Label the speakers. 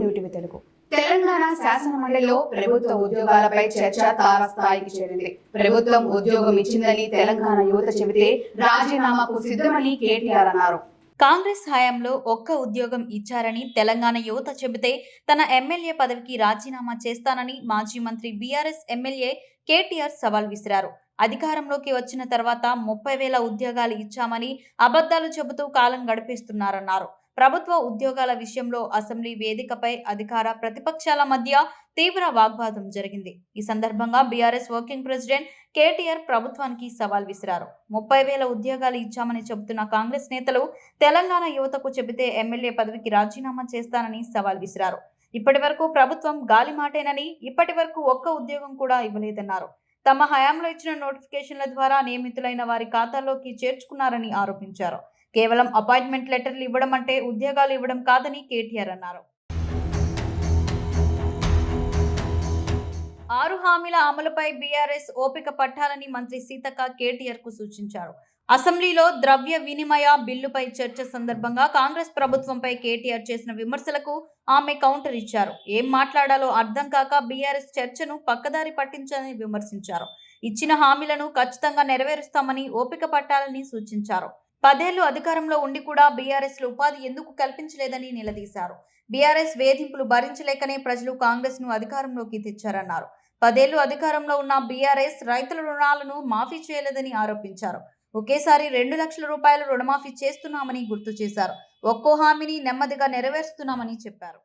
Speaker 1: New TV Telugu.
Speaker 2: Telangana శాసన మండలిలో ప్రభుత్వ ఉద్యోగాలపై చర్చ తారస్థాయికి చేరింది. ప్రభుత్వం ఉద్యోగం ఇచ్చిందని తెలంగాణ యువత చెబితే రాజీనామాకు సిద్ధమని కేటీఆర్ అన్నారు.
Speaker 3: కాంగ్రెస్ హయాంలో ఒక్క ఉద్యోగం ఇచ్చారని తెలంగాణ యువత చెబితే తన ఎమ్మెల్యే పదవికి రాజీనామా చేస్తానని మాజీ మంత్రి బీఆర్ఎస్ ఎమ్మెల్యే కేటీఆర్ సవాల్ విసిరారు. అధికారంలోకి వచ్చిన తర్వాత ముప్పై వేల ఉద్యోగాలు ఇచ్చామని అబద్ధాలు చెబుతూ కాలం గడిపిస్తున్నారన్నారు. ప్రభుత్వ ఉద్యోగాల విషయంలో అసెంబ్లీ వేదికపై అధికార ప్రతిపక్షాల మధ్య తీవ్ర వాగ్వాదం జరిగింది. ఈ సందర్భంగా బీఆర్ఎస్ వర్కింగ్ ప్రెసిడెంట్ కేటీఆర్ ప్రభుత్వానికి సవాల్ విసిరారు. ముప్పై వేల ఉద్యోగాలు ఇచ్చామని చెబుతున్న కాంగ్రెస్ నేతలు తెలంగాణ యువతకు చెబితే ఎమ్మెల్యే పదవికి రాజీనామా చేస్తానని సవాల్ విసిరారు. ఇప్పటి వరకు ప్రభుత్వం గాలి మాటేనని ఇప్పటి వరకు ఒక్క ఉద్యోగం కూడా ఇవ్వలేదన్నారు. తమ హయాంలో ఇచ్చిన నోటిఫికేషన్ల ద్వారా నియమితులైన వారి ఖాతాలోకి చేర్చుకున్నారని ఆరోపించారు. కేవలం అపాయింట్మెంట్ లెటర్లు ఇవ్వడం అంటే ఉద్యోగాలు ఇవ్వడం కాదని కేటీఆర్ అన్నారు. హామీల అమలుపై బీఆర్ఎస్ ఓపిక పట్టాలని మంత్రి సీతక్క కేటీఆర్కు సూచించారు. అసెంబ్లీలో ద్రవ్య వినిమయ బిల్లుపై చర్చ సందర్భంగా కాంగ్రెస్ ప్రభుత్వంపై కేటీఆర్ చేసిన విమర్శలకు ఆమె కౌంటర్ ఇచ్చారు. ఏం మాట్లాడాలో అర్థం కాక బీఆర్ఎస్ చర్చను పక్కదారి పట్టించాలని విమర్శించారు. ఇచ్చిన హామీలను ఖచ్చితంగా నెరవేరుస్తామని ఓపిక పట్టాలని సూచించారు. పదేళ్ళు అధికారంలో ఉండి కూడా బీఆర్ఎస్లో ఉపాధి ఎందుకు కల్పించలేదని నిలదీశారు. బీఆర్ఎస్ వేధింపులు భరించలేకనే ప్రజలు కాంగ్రెస్ను అధికారంలోకి తెచ్చారన్నారు. పదేళ్ళు అధికారంలో ఉన్న బీఆర్ఎస్ రైతుల రుణాలను మాఫీ చేయలేదని ఆరోపించారు. ఒకేసారి రెండు లక్షల రూపాయలు రుణమాఫీ చేస్తున్నామని గుర్తు చేశారు. ఒక్కో హామీని నెమ్మదిగా నెరవేరుస్తున్నామని చెప్పారు.